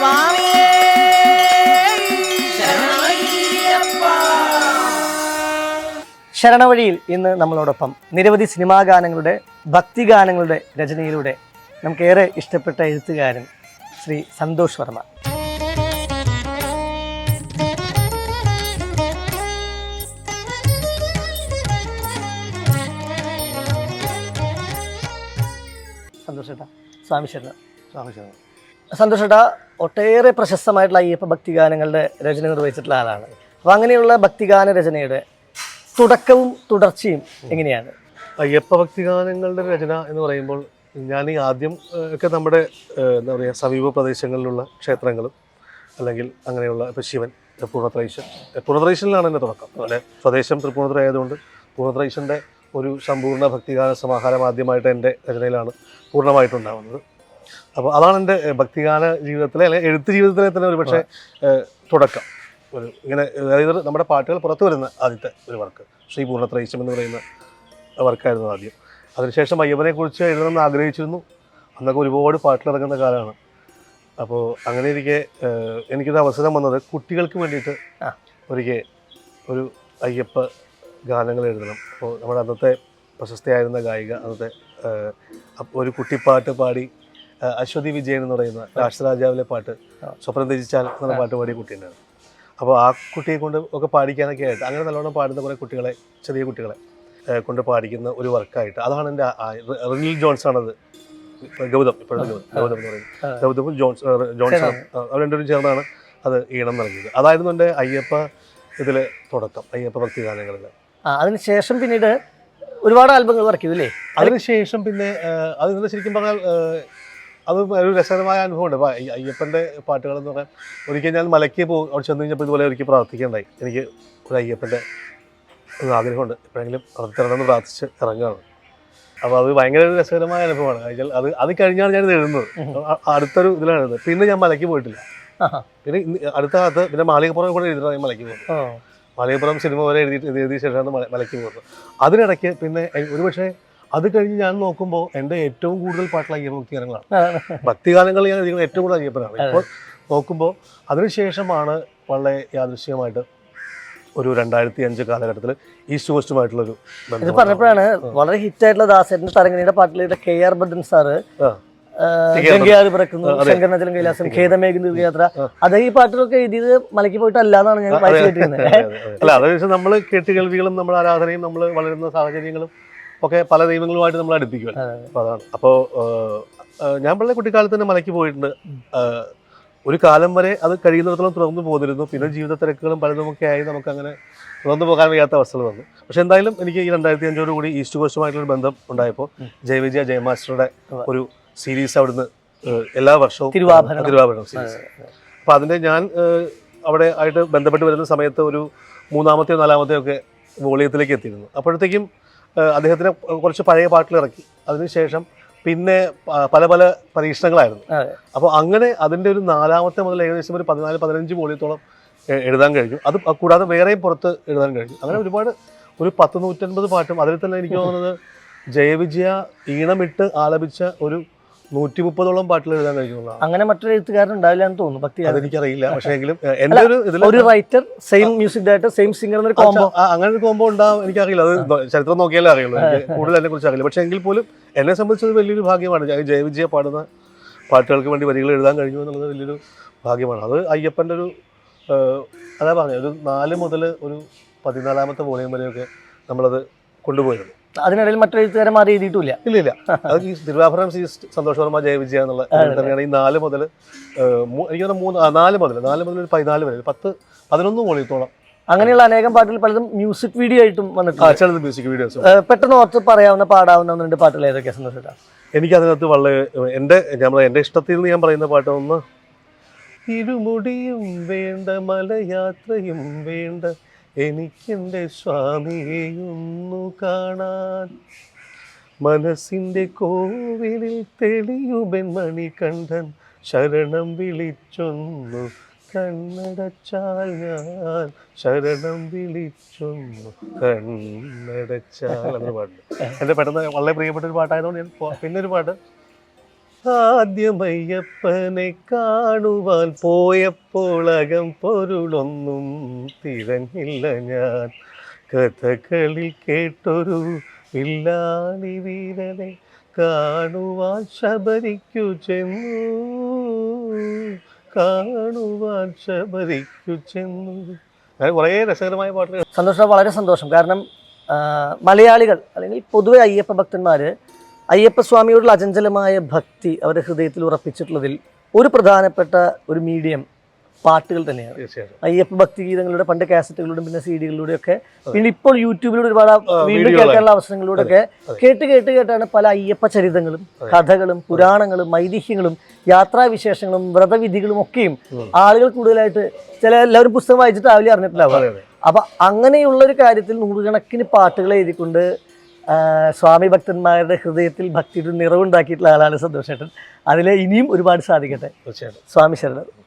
സ്വാമിയേ. ശരണവഴിയിൽ ഇന്ന് നമ്മളോടൊപ്പം നിരവധി സിനിമാ ഗാനങ്ങളുടെ ഭക്തിഗാനങ്ങളുടെ രചനയിലൂടെ നമുക്കേറെ ഇഷ്ടപ്പെട്ട എഴുത്തുകാരൻ ശ്രീ സന്തോഷ് വർമ്മ. സന്തോഷേട്ടാ സ്വാമി ശരണം. സന്തോഷേട്ടാ ഒട്ടേറെ പ്രശസ്തമായിട്ടുള്ള അയ്യപ്പ ഭക്തിഗാനങ്ങളുടെ രചന നിർവഹിച്ചിട്ടുള്ള ആളാണ്. അപ്പോൾ അങ്ങനെയുള്ള ഭക്തിഗാന രചനയുടെ തുടക്കവും തുടർച്ചയും എങ്ങനെയാണ്? അയ്യപ്പ ഭക്തിഗാനങ്ങളുടെ രചന എന്ന് പറയുമ്പോൾ ഞാൻ ഈ ആദ്യം ഒക്കെ നമ്മുടെ എന്താ പറയുക സമീപ പ്രദേശങ്ങളിലുള്ള ക്ഷേത്രങ്ങളും അല്ലെങ്കിൽ അങ്ങനെയുള്ള ഇപ്പോൾ ശിവൻ പൂർണത്രൈശൻ പൂർണത്രൈശനിലാണ് എന്റെ തുടക്കം. അതുപോലെ സ്വദേശം തൃപ്പൂണിത്തുറ ആയതുകൊണ്ട് പൂർണത്രൈശന്റെ ഒരു സമ്പൂർണ ഭക്തിഗാന സമാഹാരം ആദ്യമായിട്ട് എന്റെ രചനയിലാണ് പൂർണമായിട്ടുണ്ടാകുന്നത് അപ്പോൾ അതാണ് എന്റെ ഭക്തിഗാന ജീവിതത്തിലെ അല്ലെങ്കിൽ എഴുത്ത് ജീവിതത്തിലെ തന്നെ ഒരു പക്ഷേ തുടക്കം. ഒരു ഇങ്ങനെ അതായത് നമ്മുടെ പാട്ടുകൾ പുറത്തു വരുന്ന ആദ്യത്തെ ഒരു വർക്ക്. ശ്രീ പൂർണത്രൈശം എന്ന് പറയുന്ന വർക്കായിരുന്നു ആദ്യം. അതിനുശേഷം അയ്യപ്പനെ കുറിച്ച് എഴുതണമെന്ന് ആഗ്രഹിച്ചിരുന്നു. അന്നൊക്കെ ഒരുപാട് പാട്ടിലിറങ്ങുന്ന കാലമാണ്. അപ്പോൾ അങ്ങനെ ഇരിക്കെ എനിക്കിത് എനിക്കൊരു അവസരം വന്നത് കുട്ടികൾക്ക് വേണ്ടിയിട്ട്. ഒരിക്കൽ ഒരു അയ്യപ്പ ഗാനങ്ങൾ എഴുതണം. അപ്പോൾ നമ്മുടെ അന്നത്തെ പ്രശസ്തയായിരുന്ന ഗായിക അന്നത്തെ ഒരു കുട്ടിപ്പാട്ട് പാടി അശ്വതി വിജയൻ എന്ന് പറയുന്ന രാഷ്ട്രരാജാവിലെ പാട്ട്. സ്വപ്നം ത്യജിച്ചാൽ എന്നുള്ള പാട്ട് പാടിയ കുട്ടീനാണ്. അപ്പോൾ ആ കുട്ടിയെ കൊണ്ട് ഒക്കെ പാടിക്കാനൊക്കെ ആയിട്ട് അങ്ങനെ നല്ലോണം പാടുന്ന കുറേ കുട്ടികളെ ചെറിയ കുട്ടികളെ കൊണ്ട് പാടിക്കുന്ന ഒരു വർക്കായിട്ട് അതാണ് എന്റെ റിനിൽ ജോൺസ് ആണത് ഗൗതം ഇപ്പോഴത്തെ ഗൗതം എന്ന് പറയുന്നത്. ഗൗതമും ജോൺസ് ജോൺസണും ആ, അവർ രണ്ടുപേരും ചേർന്നാണ് അത് ഈണം നൽകിയത്. അതായിരുന്നു എന്റെ അയ്യപ്പ ഇതിലെ തുടക്കം അയ്യപ്പ ഭക്തി ഗാനങ്ങളിൽ. ആ അതിനുശേഷം പിന്നീട് ഒരുപാട് ആൽബങ്ങൾ വർക്ക് ചെയ്തു അല്ലേ? അതിനുശേഷം പിന്നെ അത് ശരിക്കും പറഞ്ഞാൽ അത് ഒരു രസകരമായ അനുഭവമുണ്ട്. അപ്പോൾ അയ്യപ്പന്റെ പാട്ടുകൾ എന്ന് പറയാൻ ഒരിക്കൽ ഞാൻ മലയ്ക്ക് പോകും അവിടെ ചെന്ന് കഴിഞ്ഞപ്പോൾ ഇതുപോലെ ഒരിക്കൽ പ്രാർത്ഥിക്കേണ്ടായി എനിക്ക് ഒരു അയ്യപ്പന്റെ ഒരു ആഗ്രഹമുണ്ട്. എപ്പോഴെങ്കിലും നടത്തിത്തരണമെന്ന് പ്രാർത്ഥിച്ച് ഇറങ്ങുകയാണ്. അപ്പോൾ അത് ഭയങ്കര ഒരു രസകരമായ അനുഭവമാണ്. കഴിഞ്ഞാൽ അത് അത് കഴിഞ്ഞാണ് ഞാൻ എഴുതുന്നത്. അടുത്തൊരു ഇതിലാണ് എഴുതുന്നത് പിന്നെ ഞാൻ മലയ്ക്ക് പോയിട്ടില്ല. പിന്നെ അടുത്ത കാലത്ത് പിന്നെ മാളികപ്പുറം കൂടെ എഴുതിയിട്ടാണ് ഞാൻ മലയ്ക്ക് പോകുന്നത്. മാളികപ്പുറം സിനിമ വരെ എഴുതി എഴുതിയ ശേഷമാണ് മല- മലയ്ക്ക് പോകുന്നത്. അതിനിടയ്ക്ക് പിന്നെ ഒരുപക്ഷെ അത് കഴിഞ്ഞ് ഞാൻ നോക്കുമ്പോൾ എന്റെ ഏറ്റവും കൂടുതൽ പാട്ടുള്ള അയ്യപ്പ ഭക്തികാലങ്ങളിൽ ഭക്തിഗാനങ്ങൾ ഞാൻ അധികം ഏറ്റവും കൂടുതൽ അയ്യപ്പനാണ്. ഇപ്പോൾ നോക്കുമ്പോൾ അതിനുശേഷമാണ് വളരെ യാദൃശ്യമായിട്ട് ഒരു രണ്ടായിരത്തി അഞ്ച് കാലഘട്ടത്തിൽ ഈസ്റ്റ് കോസ്റ്റുമായിട്ടുള്ളൊരു ഇത് ബന്ധം പറഞ്ഞപ്പോഴാണ് വളരെ ഹിറ്റ് ആയിട്ടുള്ള ദാസേട്ടന്റെ തരംഗിണിയുടെ പാട്ടിലെ കെ ആർ ഭദ്രൻ സാറ്. ഗംഗയാറ് പിറക്കുന്നു. ശങ്കരനത്തിലും കൈലാസം യാത്ര അത് ഈ പാട്ടുകളൊക്കെ എഴുതിയത് മലയ്ക്ക് പോയിട്ടല്ല എന്നാണ് ഞാൻ വായിച്ചു കേട്ടിരുന്നത്. അല്ല അതെന്ന് നമ്മൾ കേട്ടുകേൾവികളും നമ്മുടെ ആരാധനയും നമ്മൾ വളരുന്ന സാഹചര്യങ്ങളും ഒക്കെ പല ദൈവങ്ങളുമായിട്ട് നമ്മൾ അടുപ്പിക്കുമല്ലോ അപ്പോൾ അതാണ്. അപ്പോൾ ഞാൻ വളരെ കുട്ടിക്കാലത്ത് തന്നെ മലയ്ക്ക് പോയിട്ടുണ്ട്. ഒരു കാലം വരെ അത് കഴിയുന്നിടത്തോളം തുറന്നു പോന്നിരുന്നു. പിന്നെ ജീവിത തിരക്കുകളും പലതുമൊക്കെ ആയി നമുക്ക് അങ്ങനെ തുറന്നു പോകാൻ വയ്യാത്ത അവസ്ഥകൾ വന്നു. പക്ഷെ എന്തായാലും എനിക്ക് ഈ രണ്ടായിരത്തി അഞ്ചോട് കൂടി ഈസ്റ്റ് കോസ്റ്റുമായിട്ടുള്ള ബന്ധം ഉണ്ടായപ്പോൾ ജയവിജയ ജയമാസ്റ്ററുടെ ഒരു സീരീസ് അവിടുന്ന് എല്ലാ വർഷവും തിരുവാഭരണം. തിരുവാഭരണം സീരീസ് അപ്പോൾ അതിന്റെ ഞാൻ അവിടെ ആയിട്ട് ബന്ധപ്പെട്ട് വരുന്ന സമയത്ത് ഒരു മൂന്നാമത്തെയോ നാലാമത്തെയോ ഒക്കെ വോളിയത്തിലേക്ക് എത്തിയിരുന്നു. അപ്പോഴത്തേക്കും അദ്ദേഹത്തിന് കുറച്ച് പഴയ പാട്ടുകൾ ഇറക്കി. അതിനുശേഷം പിന്നെ പല പല പരീക്ഷണങ്ങളായിരുന്നു. അപ്പോൾ അങ്ങനെ അതിന്റെ ഒരു നാലാമത്തെ മുതൽ ഏകദേശം ഒരു പതിനാല് പതിനഞ്ച് വോളിയത്തോളം എഴുതാൻ കഴിഞ്ഞു. അത് കൂടാതെ വേറെയും പുറത്ത് എഴുതാൻ കഴിഞ്ഞു. അങ്ങനെ ഒരുപാട് ഒരു പത്ത് നൂറ്റൻപത് പാട്ടും അതിൽ തന്നെ എനിക്ക് തോന്നുന്നത് ജയവിജയ ഈണമിട്ട് ആലപിച്ച ഒരു നൂറ്റി മുപ്പതോളം പാട്ടുകൾ എഴുതാൻ കഴിഞ്ഞുള്ളതാണ് അങ്ങനെ മറ്റൊരു എഴുത്തുകാരൻ ഉണ്ടാവില്ല എന്ന് തോന്നുന്നു ഭക്തി അതെനിക്കറിയില്ല. പക്ഷേ എങ്കിലും ഏഹ്, ഒരു ഇതിൽ ഒരു writer same music director same singer എന്നൊരു കോംബോ അങ്ങനെ ഒരു കോമ്പോ ഉണ്ടാവും എനിക്കറിയില്ല. അത് ചരിത്രം നോക്കിയാലേ അറിയുള്ളൂ. കൂടുതൽ അതിനെ കുറിച്ച് അറിയില്ല. പക്ഷേ എങ്കിൽ പോലും എന്നെ സംബന്ധിച്ചത് വലിയൊരു ഭാഗ്യമാണ്. ഞാൻ ജയവിജയ പാടുന്ന പാട്ടുകൾക്ക് വേണ്ടി വരികൾ എഴുതാൻ കഴിഞ്ഞു എന്നുള്ളത് വലിയൊരു ഭാഗ്യമാണ്. അത് അയ്യപ്പന്റെ ഒരു അതാ പറഞ്ഞത് ഒരു നാല് മുതൽ ഒരു പതിനാലാമത്തെ വോളിയം വരെയൊക്കെ നമ്മളത് കൊണ്ടുപോയിരുന്നു. അതിനിടയിൽ മറ്റൊരു എഴുത്തുകാരൻ മാറി എഴുതിയിട്ടില്ല ഇല്ല ഇല്ല. അത് ഈ തിരുവാഭരണം ശ്രീ സന്തോഷ് വർമ്മ ജയവിജയ എന്നുള്ള ഈ നാല് മുതൽ എനിക്ക് തോന്നുന്നു മൂന്ന് നാല് മുതൽ നാല് മുതൽ ഒരു പതിനാല് വരെ പത്ത് പതിനൊന്ന് മണിത്തോളം അങ്ങനെയുള്ള അനേകം പാട്ടുകൾ പലതും മ്യൂസിക് വീഡിയോ ആയിട്ടും വന്നിട്ടുണ്ട്. ചിലത് മ്യൂസിക് വീഡിയോസ് പെട്ടെന്ന് ഓർത്ത് പറയാവുന്ന പാടാവുന്ന ഒന്ന് രണ്ട് പാട്ടുകൾ ഏതൊക്കെ സന്തോഷം എനിക്ക് അതിനകത്ത് വളരെ എന്റെ നമ്മൾ എന്റെ ഇഷ്ടത്തിൽ നിന്ന് ഞാൻ പറയുന്ന പാട്ട് ഒന്ന് ഇരുമുടിയും വേണ്ട മലയാത്രയും വേണ്ട എനിക്കെന്റെ സ്വാമിയെയൊന്നു കാണാൻ. മനസ്സിന്റെ കോവിലിൽ തെളിയുബൻ മണികണ്ഠൻ. ശരണം വിളിച്ചൊന്നു കണ്ണടച്ചാൽ ഞാൻ. ശരണം വിളിച്ചൊന്നു കണ്ണടച്ചാൽ. എന്ന പാട്ട്. എന്റെ പെട്ടെന്ന് വളരെ പ്രിയപ്പെട്ട ഒരു പാട്ടായതുകൊണ്ട് ഞാൻ പിന്നെ ഒരു പാട്ട്. ആദ്യമയ്യപ്പനെ കാണുവാൻ പോയപ്പോൾ അകം പൊരുളൊന്നും തിരഞ്ഞില്ല ഞാൻ. കഥകളിൽ കേട്ടൊരു വില്ലാളി വീരനെ കാണുവാൻ ശബരിക്കു ചെന്നു. കാണുവാൻ ശബരിക്കു ചെന്നു. അങ്ങനെ കുറേ രസകരമായ പാട്ടുകൾ. സന്തോഷം വളരെ സന്തോഷം. കാരണം മലയാളികൾ അല്ലെങ്കിൽ പൊതുവെ അയ്യപ്പ ഭക്തന്മാർ അയ്യപ്പസ്വാമിയോടുള്ള അചഞ്ചലമായ ഭക്തി അവരുടെ ഹൃദയത്തിൽ ഉറപ്പിച്ചിട്ടുള്ളതിൽ ഒരു പ്രധാനപ്പെട്ട ഒരു മീഡിയം പാട്ടുകൾ തന്നെയാണ്. അയ്യപ്പ ഭക്തി ഗീതങ്ങളുടെ പണ്ട് കാസറ്റുകളിലൂടെ പിന്നെ സി ഡികളിലൂടെ ഒക്കെ പിന്നെ ഇപ്പോൾ യൂട്യൂബിലൂടെ ഒരുപാട് വീണ്ടും കേൾക്കാനുള്ള അവസരങ്ങളിലൂടെ ഒക്കെ കേട്ട് കേട്ട് കേട്ടാണ് പല അയ്യപ്പ ചരിതങ്ങളും കഥകളും പുരാണങ്ങളും ഐതിഹ്യങ്ങളും യാത്രാവിശേഷങ്ങളും വ്രതവിധികളും ഒക്കെയും ആളുകൾ കൂടുതലായിട്ട് ചില എല്ലാവരും പുസ്തകം വായിച്ചിട്ട് രാവിലെ അറിഞ്ഞിട്ടുണ്ടാവുക. അപ്പൊ അങ്ങനെയുള്ള ഒരു കാര്യത്തിൽ നൂറുകണക്കിന് പാട്ടുകൾ എഴുതിക്കൊണ്ട് സ്വാമി ഭക്തന്മാരുടെ ഹൃദയത്തിൽ ഭക്തിയുടെ നിറവുണ്ടാക്കിയിട്ടുള്ള ആളാണ് സന്തോഷേട്ടൻ. അതിൽ ഇനിയും ഒരുപാട് സാധിക്കട്ടെ. തീർച്ചയായിട്ടും. സ്വാമി ശരണം.